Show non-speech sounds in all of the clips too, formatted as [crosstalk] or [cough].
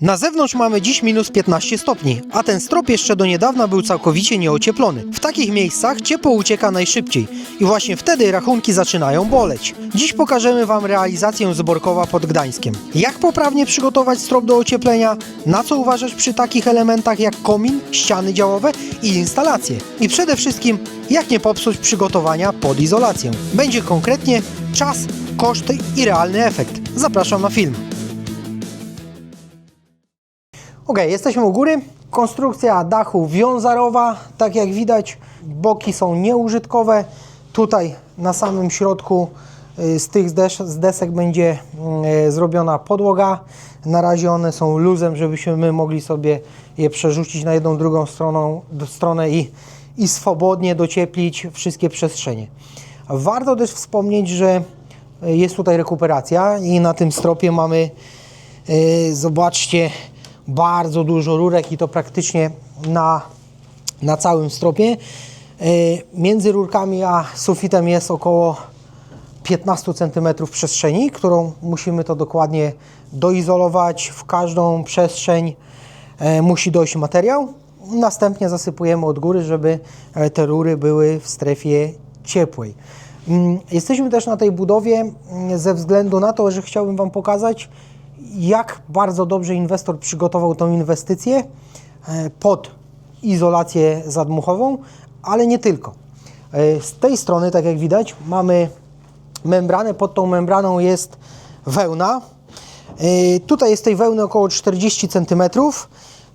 Na zewnątrz mamy dziś minus 15 stopni, a ten strop jeszcze do niedawna był całkowicie nieocieplony. W takich miejscach ciepło ucieka najszybciej i właśnie wtedy rachunki zaczynają boleć. Dziś pokażemy Wam realizację z Borkowa pod Gdańskiem. Jak poprawnie przygotować strop do ocieplenia, na co uważać przy takich elementach jak komin, ściany działowe i instalacje. I przede wszystkim, jak nie popsuć przygotowania pod izolację. Będzie konkretnie czas, koszty i realny efekt. Zapraszam na film. Ok, jesteśmy u góry. Konstrukcja dachu wiązarowa, tak jak widać, boki są nieużytkowe. Tutaj na samym środku y, z tych z desek będzie y, zrobiona podłoga. Na razie one są luzem, żebyśmy my mogli sobie je przerzucić na jedną, drugą stroną, stronę i, i swobodnie docieplić wszystkie przestrzenie. Warto też wspomnieć, że y, jest tutaj rekuperacja i na tym stropie mamy Zobaczcie, bardzo dużo rurek i to praktycznie na, na całym stropie. Yy, Między rurkami a sufitem jest około 15 cm przestrzeni, którą musimy to dokładnie doizolować. W każdą przestrzeń e, musi dojść materiał. Następnie zasypujemy od góry, żeby e, te rury były w strefie ciepłej. Mm, Jesteśmy też na tej budowie mm, ze względu na to, że chciałbym Wam pokazać, jak bardzo dobrze inwestor przygotował tą inwestycję e, pod izolację zadmuchową, ale nie tylko. E, Z tej strony, tak jak widać, mamy membranę. Pod tą membraną jest wełna. E, Tutaj jest tej wełny około 40 cm.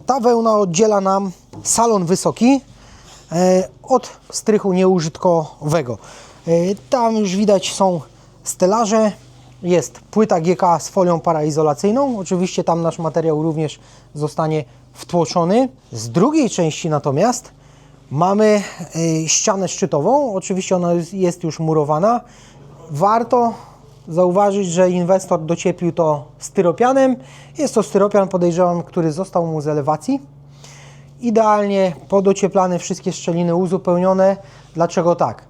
Ta wełna oddziela nam salon wysoki od strychu nieużytkowego. Tam już widać są stelaże, jest płyta GK z folią paraizolacyjną. Oczywiście tam nasz materiał również zostanie wtłoczony. Z drugiej części natomiast mamy y, ścianę szczytową. Oczywiście ona jest- już murowana. Warto zauważyć, że inwestor docieplił to styropianem. Jest to styropian, podejrzewam, który został mu z elewacji idealnie podocieplane wszystkie szczeliny uzupełnione. Dlaczego tak?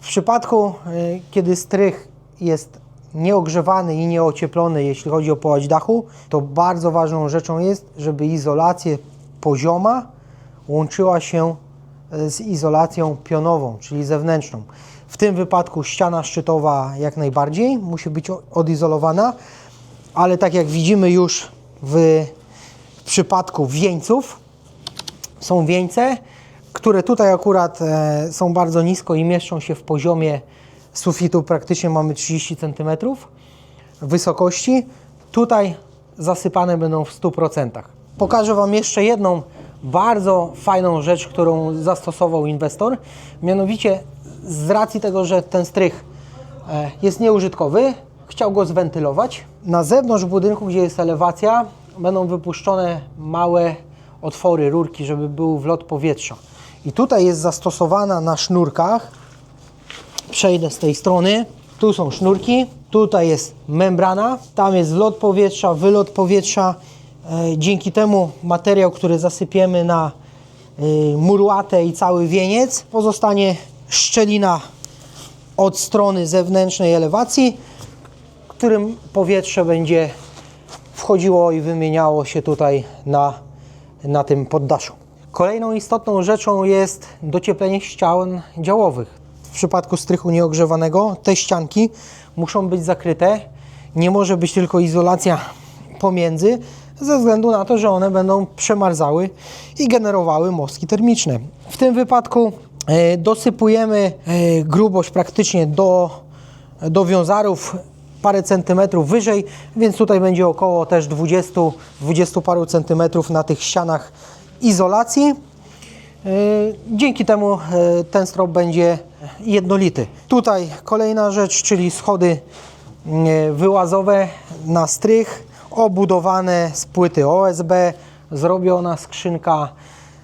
W przypadku, y, kiedy strych jest nieogrzewany i nieocieplony, jeśli chodzi o połać dachu, to bardzo ważną rzeczą jest, żeby izolacja pozioma łączyła się y, z izolacją pionową, czyli zewnętrzną. W tym wypadku ściana szczytowa jak najbardziej musi być odizolowana, ale tak jak widzimy już w, w przypadku wieńców, są wieńce, które tutaj akurat e, są bardzo nisko i mieszczą się w poziomie sufitu, praktycznie mamy 30 cm wysokości. Tutaj zasypane będą w 100%. Pokażę Wam jeszcze jedną bardzo fajną rzecz, którą zastosował inwestor. Mianowicie z racji tego, że ten strych e, jest nieużytkowy, chciał go zwentylować. Na zewnątrz budynku, gdzie jest elewacja, będą wypuszczone małe otwory, rurki, żeby był wlot powietrza. I tutaj jest zastosowana na sznurkach przejdę z tej strony. Tu są sznurki, tutaj jest membrana, tam jest wlot powietrza, wylot powietrza. E, Dzięki temu materiał, który zasypiemy na e, murłatę i cały wieniec, pozostanie szczelina od strony zewnętrznej elewacji, którym powietrze będzie wchodziło i wymieniało się tutaj na, na tym poddaszu. Kolejną istotną rzeczą jest docieplenie ścian działowych. Przypadku strychu nieogrzewanego te ścianki muszą być zakryte. Nie może być tylko izolacja pomiędzy, ze względu na to, że one będą przemarzały i generowały mostki termiczne. W tym wypadku e, dosypujemy e, grubość praktycznie do do wiązarów parę centymetrów wyżej, więc tutaj będzie około też 20, 20 paru centymetrów na tych ścianach izolacji. Yy, Dzięki temu yy, ten strop będzie jednolity. Tutaj kolejna rzecz, czyli schody yy, wyłazowe na strych, obudowane z płyty OSB, zrobiona skrzynka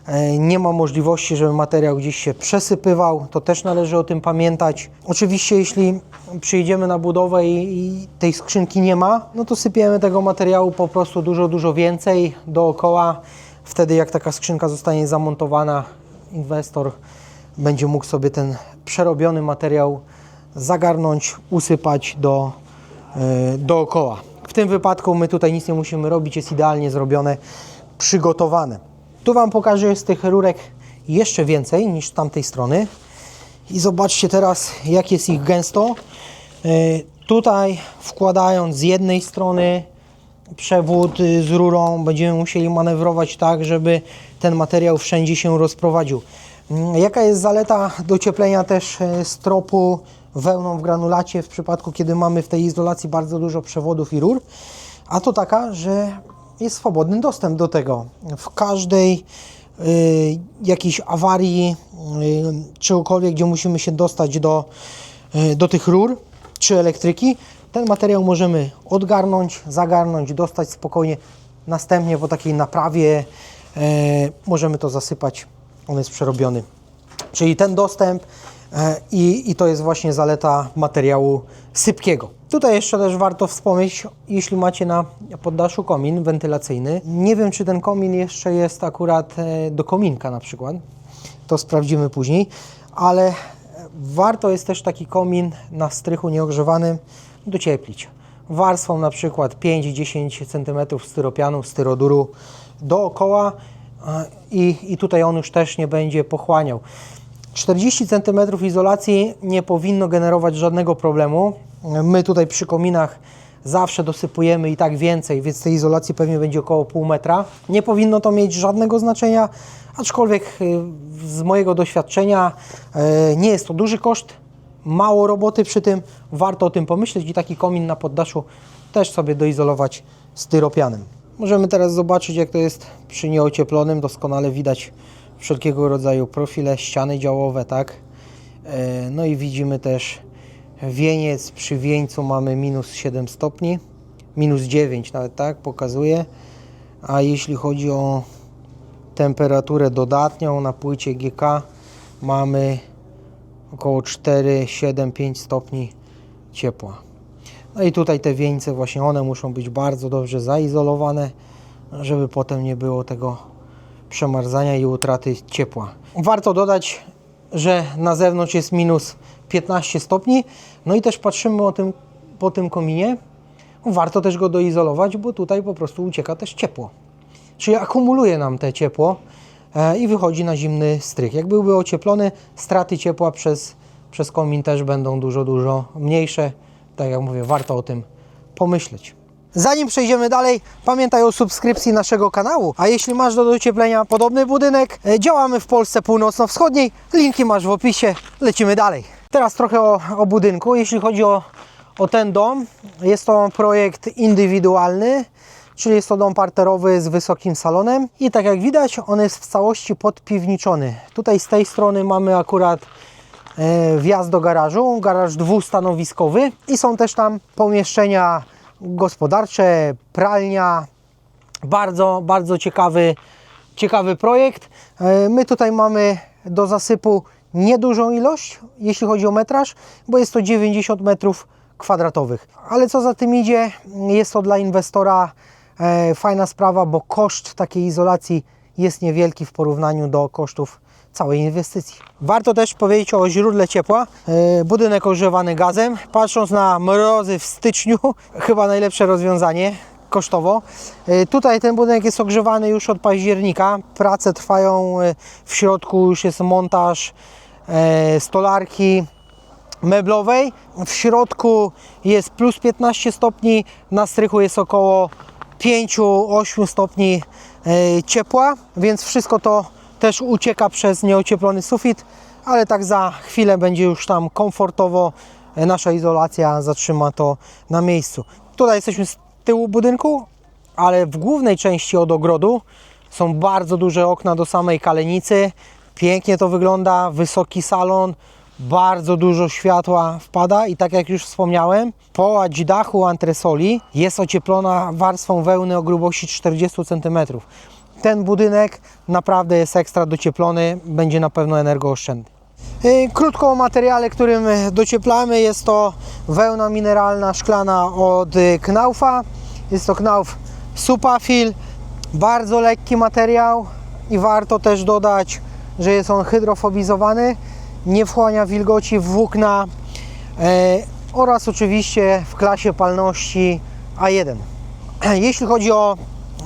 E, Nie ma możliwości, żeby materiał gdzieś się przesypywał, to też należy o tym pamiętać. Oczywiście, jeśli przyjdziemy na budowę i tej skrzynki nie ma, no to sypiemy tego materiału po prostu dużo, dużo więcej dookoła. Wtedy, jak taka skrzynka zostanie zamontowana, inwestor będzie mógł sobie ten przerobiony materiał zagarnąć, usypać do, e, dookoła. w tym wypadku my tutaj nic nie musimy robić, jest idealnie zrobione, przygotowane. Tu Wam pokażę z tych rurek jeszcze więcej niż z tamtej strony. I zobaczcie teraz, jak jest ich gęsto. E, Tutaj wkładając z jednej strony przewód y, z rurą, będziemy musieli manewrować tak, żeby ten materiał wszędzie się rozprowadził. Mm, Jaka jest zaleta docieplenia też e, stropu wełną w granulacie w przypadku, kiedy mamy w tej izolacji bardzo dużo przewodów i rur? A to taka, że jest swobodny dostęp do tego. W każdej y, jakiejś awarii, y, czegokolwiek, gdzie musimy się dostać do, y, do tych rur czy elektryki, ten materiał możemy odgarnąć, zagarnąć, dostać spokojnie. Następnie po takiej naprawie e, możemy to zasypać. On jest przerobiony. Czyli ten dostęp e, i, i to jest właśnie zaleta materiału sypkiego. Tutaj jeszcze też warto wspomnieć, jeśli macie na poddaszu komin wentylacyjny. Nie wiem, czy ten komin jeszcze jest akurat e, do kominka na przykład. To sprawdzimy później, ale warto jest też taki komin na strychu nieogrzewanym docieplić. Warstwą na przykład 5-10 cm styropianu, styroduru dookoła i, i tutaj on już też nie będzie pochłaniał. 40 cm izolacji nie powinno generować żadnego problemu. My tutaj przy kominach zawsze dosypujemy i tak więcej, więc tej izolacji pewnie będzie około pół metra. Nie powinno to mieć żadnego znaczenia, aczkolwiek y, z mojego doświadczenia y, nie jest to duży koszt, mało roboty przy tym, warto o tym pomyśleć i taki komin na poddaszu też sobie doizolować styropianem. Możemy teraz zobaczyć jak to jest przy nieocieplonym, doskonale widać wszelkiego rodzaju profile, ściany działowe, tak? E, No i widzimy też wieniec, przy wieńcu mamy minus 7 stopni, minus 9 nawet tak pokazuje, a jeśli chodzi o temperaturę dodatnią na płycie GK mamy około 4, 7, 5 stopni ciepła. No i tutaj te wieńce właśnie one muszą być bardzo dobrze zaizolowane, żeby potem nie było tego przemarzania i utraty ciepła. Warto dodać, że na zewnątrz jest minus 15 stopni, no i też patrzymy o tym, po tym kominie. Warto też go doizolować, bo tutaj po prostu ucieka też ciepło. Czyli akumuluje nam te ciepło e, i wychodzi na zimny strych. Jak byłby ocieplony, straty ciepła przez, przez komin też będą dużo, dużo mniejsze. Tak jak mówię, warto o tym pomyśleć. Zanim przejdziemy dalej, pamiętaj o subskrypcji naszego kanału. A jeśli masz do docieplenia podobny budynek, e, działamy w Polsce północno-wschodniej. Linki masz w opisie. Lecimy dalej. Teraz trochę o, o budynku. Jeśli chodzi o, o ten dom, jest to projekt indywidualny, czyli jest to dom parterowy z wysokim salonem. I tak jak widać, on jest w całości podpiwniczony. Tutaj z tej strony mamy akurat e, wjazd do garażu, garaż dwustanowiskowy i są też tam pomieszczenia gospodarcze, pralnia. Bardzo, bardzo ciekawy, ciekawy projekt. E, My tutaj mamy do zasypu niedużą ilość, jeśli chodzi o metraż, bo jest to 90 metrów kwadratowych. Ale co za tym idzie, jest to dla inwestora e, fajna sprawa, bo koszt takiej izolacji jest niewielki w porównaniu do kosztów całej inwestycji. Warto też powiedzieć o źródle ciepła. E, Budynek ogrzewany gazem. Patrząc na mrozy w styczniu, [laughs] chyba najlepsze rozwiązanie kosztowo. E, Tutaj ten budynek jest ogrzewany już od października. Prace trwają e, w środku, już jest montaż stolarki meblowej. W środku jest plus 15 stopni, na strychu jest około 5-8 stopni e, ciepła, więc wszystko to też ucieka przez nieocieplony sufit, ale tak za chwilę będzie już tam komfortowo. E, Nasza izolacja zatrzyma to na miejscu. Tutaj jesteśmy z tyłu budynku, ale w głównej części od ogrodu są bardzo duże okna do samej kalenicy. Pięknie to wygląda, wysoki salon, bardzo dużo światła wpada i tak jak już wspomniałem, połać dachu antresoli jest ocieplona warstwą wełny o grubości 40 cm. Ten budynek naprawdę jest ekstra docieplony, będzie na pewno energooszczędny. Yy, Krótko o materiale, którym docieplamy. Jest to wełna mineralna szklana od y, Knaufa. Jest to Knauf Supafil. Bardzo lekki materiał i warto też dodać, że jest on hydrofobizowany. Nie wchłania wilgoci w włókna e, oraz oczywiście w klasie palności A1. [clears throat] Jeśli chodzi o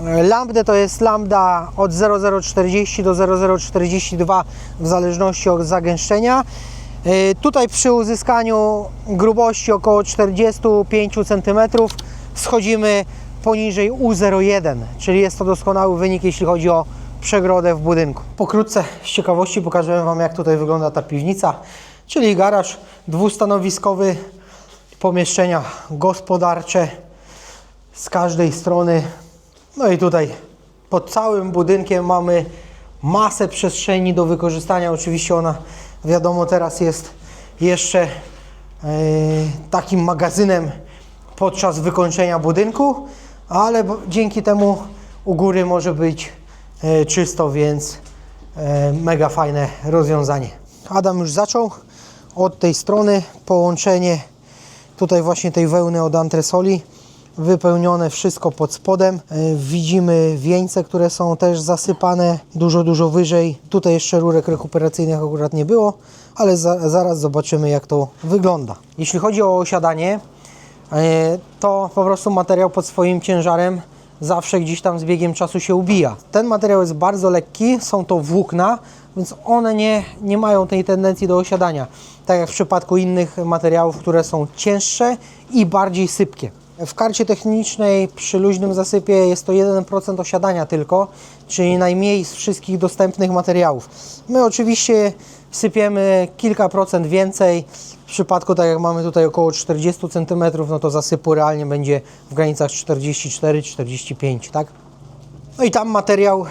e, lambdę, to jest lambda od 0040 do 0042 w zależności od zagęszczenia. E, Tutaj przy uzyskaniu grubości około 45 cm schodzimy poniżej U01, czyli jest to doskonały wynik, jeśli chodzi o przegrodę w budynku. Pokrótce z ciekawości pokażę Wam, jak tutaj wygląda ta piwnica, czyli garaż dwustanowiskowy, pomieszczenia gospodarcze z każdej strony. No i tutaj pod całym budynkiem mamy masę przestrzeni do wykorzystania. Oczywiście ona, wiadomo, teraz jest jeszcze e, takim magazynem podczas wykończenia budynku, ale dzięki temu u góry może być czysto, więc e, mega fajne rozwiązanie. Adam już zaczął od tej strony połączenie tutaj właśnie tej wełny od antresoli wypełnione wszystko pod spodem. E, Widzimy wieńce, które są też zasypane dużo, dużo wyżej. Tutaj jeszcze rurek rekuperacyjnych akurat nie było, ale za, zaraz zobaczymy jak to wygląda. Jeśli chodzi o osiadanie, e, to po prostu materiał pod swoim ciężarem zawsze gdzieś tam z biegiem czasu się ubija. Ten materiał jest bardzo lekki, są to włókna, więc one nie, nie mają tej tendencji do osiadania. Tak jak w przypadku innych materiałów, które są cięższe i bardziej sypkie. W karcie technicznej przy luźnym zasypie jest to 1% osiadania tylko, czyli najmniej z wszystkich dostępnych materiałów. My oczywiście sypiemy kilka procent więcej. W przypadku, tak jak mamy tutaj około 40 cm, no to zasypu realnie będzie w granicach 44-45, tak? No i tam materiał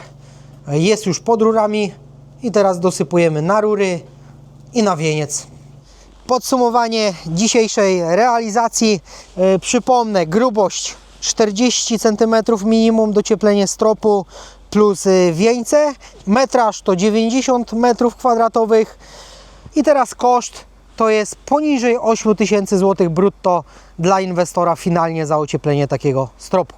jest już pod rurami i teraz dosypujemy na rury i na wieniec. Podsumowanie dzisiejszej realizacji. E, przypomnę, grubość 40 cm minimum, docieplenie stropu plus e, wieńce. Metraż to 90 m2. I teraz koszt to jest poniżej 8000 zł brutto dla inwestora finalnie za ocieplenie takiego stropu.